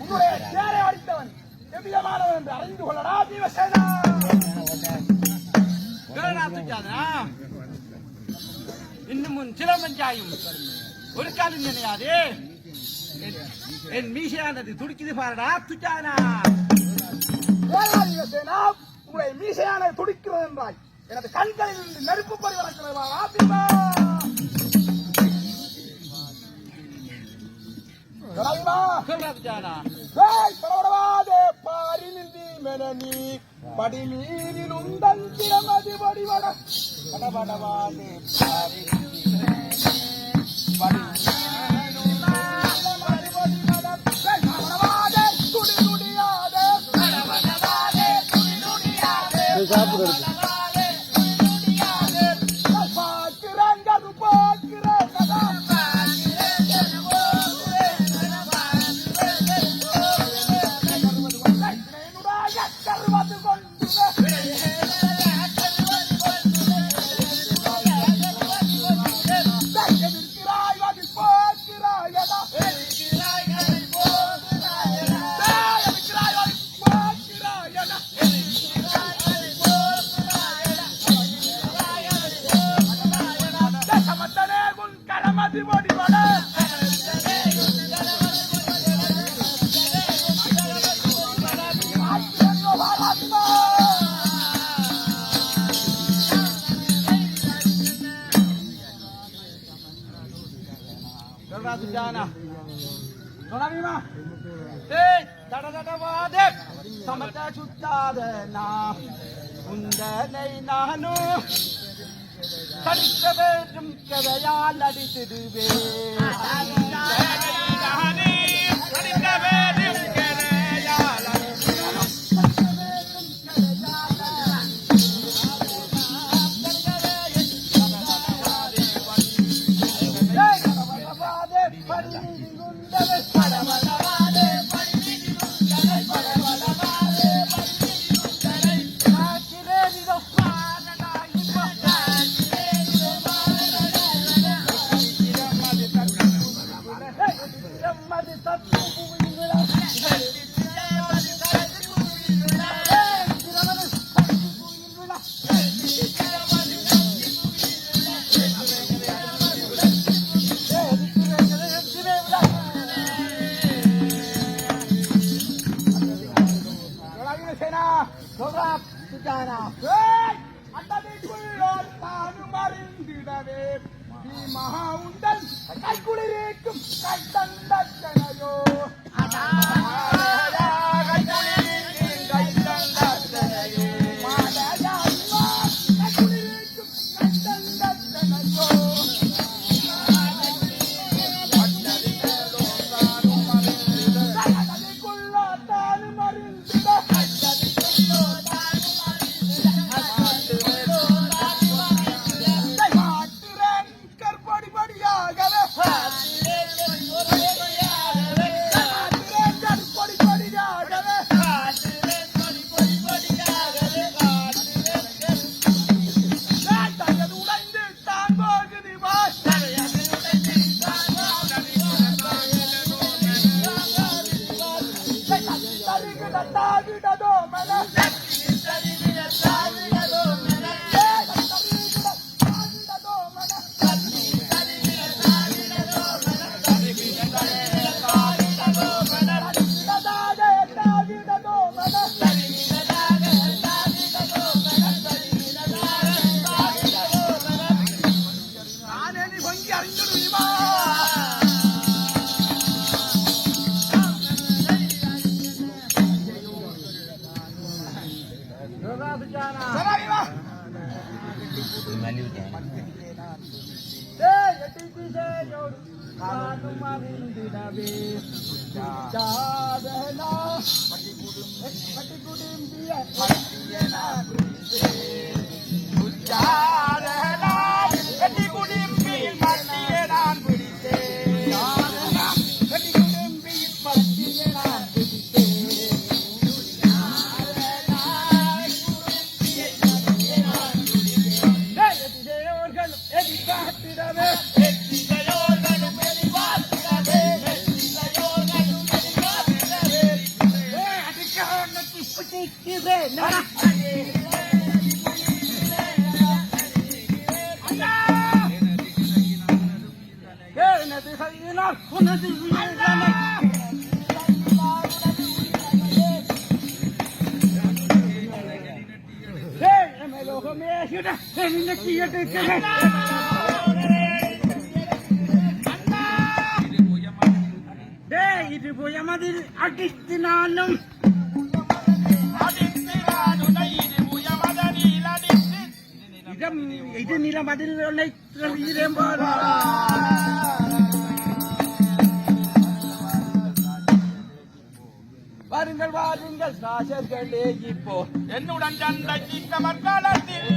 உன்னுடைய தேரை அடித்தவன் எவ்விதமானவன் என்று அறிந்து கொள்ளடா தீவசேனா இன்னும் உன் சிலம்பஞ்சாயும் ஒரு காலம் நினையாது என்- மீசையானது துடிக்குது பாருடா துச்சானா ஏழா பீமசேனா உன்னுடைய மீசையான துடிக்கிறது என்றாய். எனது கண்களில் இருந்து நெருப்பு பறி வளர்க்கிறதா பீமா தொடருமா? சொல்றாத்துச்சானா ஏய், படபடவாதே பாரி நின்றி மெனனி படி மீறி நுந்தன் திறமதி வடிவட படி சொல்றாத்துச்சானா தொடருமா சுத்தாத நான் உந்தனை நானும் தடுக்க வேண்டும் கதையால் அடித்திடுவே நானும் அறிந்திடவே குடும்பிய குடிம்பிய நான் லோகமே எடுக்கிறேன். டேய், இது புயமதில் அடித்து நானும். இது நிலமதில் போல வாருங்கள் வாருங்கள். ராஜர்களே இப்போ. என்னுடன் சண்டைக்கு கமர்காலத்தில்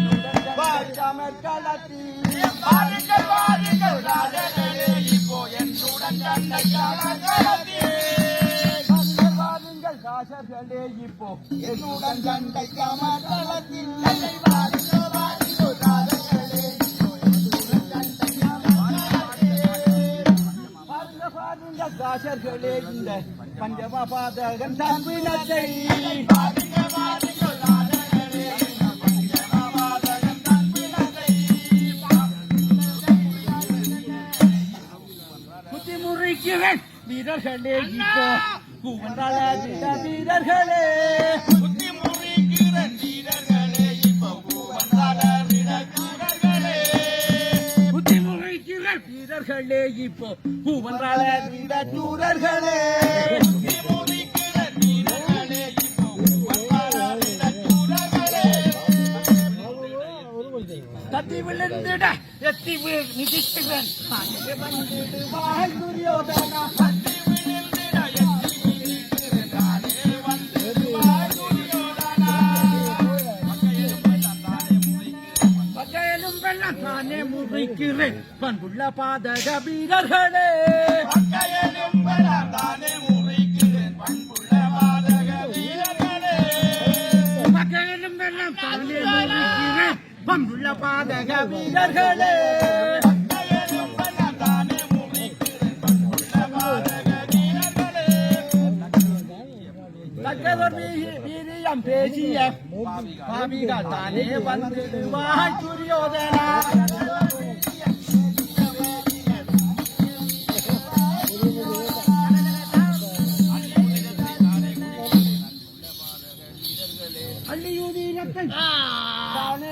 கமர்காலத்தில் வாருங்கள் வாருங்கள். ராஜர்களே இப்போ என்னுடன் சண்டை கமர்காலத்தில் வாருங்கள் ராஜர்களே இப்போ. என்னுடன் சண்டை கமர்காலத்தில் வாருங்கள் வாருங்கள் ராஜர்களே தாசர்களே இந்த பஞ்சமபாதகன் தம்பினத்தை வீரர்களே இப்போ வீரர்களே வீரர்களே. வீரர்களே இப்போ பூவந்தாரிட வீரர்களே கத்தி விழுந்திட எத்தி மிதிக்கிறேன் அங்கே எல்லாம் தானே முறைக்கிறேன் பண்புள்ள பாத கபீரர்களே தானே முறிக்கிறேன் பண்புள்ள பாத கபீரர்களே பகையிலும் தானே முறைக்கிறேன் பண்புள்ள வீரியம் பேசிய பாவிகள் தானே வந்துடுவாய் துரியோதனா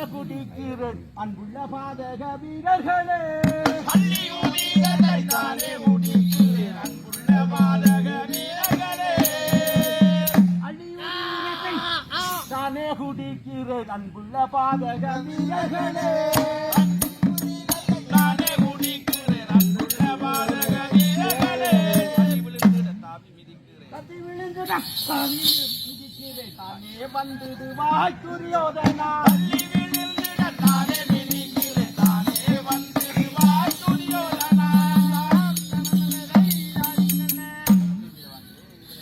குடிக்கிறேன் அன்புள்ள பாதக வீரர்களே தானே முறிக்கிறேன் அன்புள்ள வாதக குடிக்கிறேன் அன்புள்ள பாதக வீரர்களே தானே முறிக்கிறேன் அன்புள்ள வாதக வீரர்களே தாவி மிதிக்கிறேன். கத்தி குடிக்கிறேன் மிதிக்கிறேன். தானே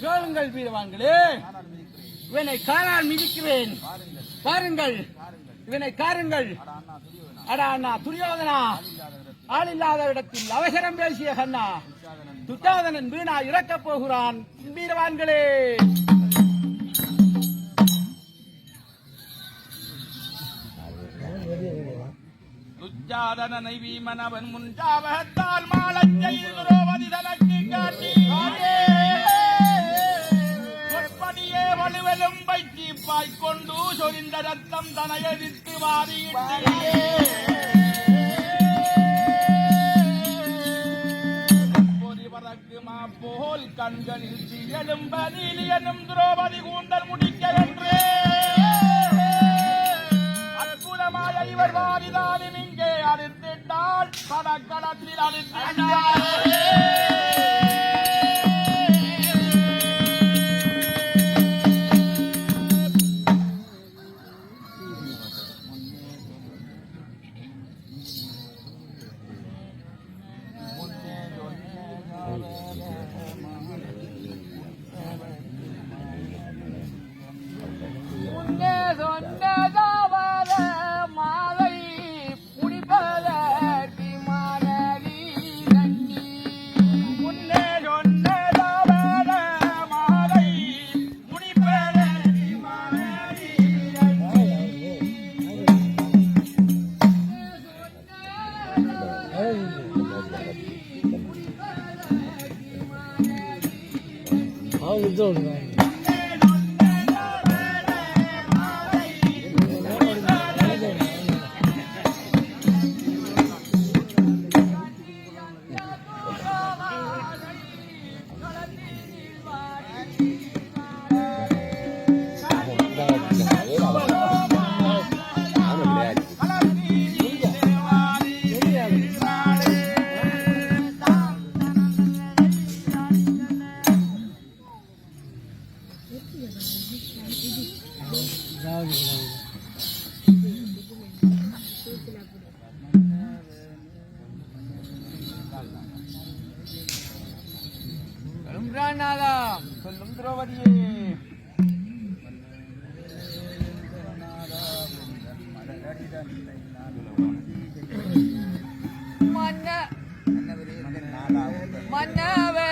கேளுங்கள் வீரவான்களே. இவனை காலால் மிதிக்கிறேன். பாருங்கள். இவனை காருங்கள். அடா அண்ணா துரியோதனா. ஆள் இல்லாத இடத்தில் அவசரம் பேசிய கண்ணா. துத்தாதனன் வீணா இறக்கப் போகிறான். வீரவான்களே துச்சாதனனை வீமனவன் முன்ஜாவகத்தால் மாளச் செய்து திரௌபதி தனக்கு காட்டி. சொற்படியே வலுவெலும் பைக்கி சொரிந்த ரத்தம் தனையடித்து எதிர்த்து போல் கண்களில் எழும்பதில் எனும் துரோபதி கூந்தல் முடிக்க என்று. அற்புதமாய் இவர் வாரிதாலும் இங்கே அறுத்திட்டால் படக்கடத்தில் அறுத்திட்டார். சொன்னதாவத மாலை முடிப்பதற்கு மானடி நன்னி முன்னே சொன்னதாவத மாலை முடிப்பதற்கு மனைவி நாதா மன்னவரே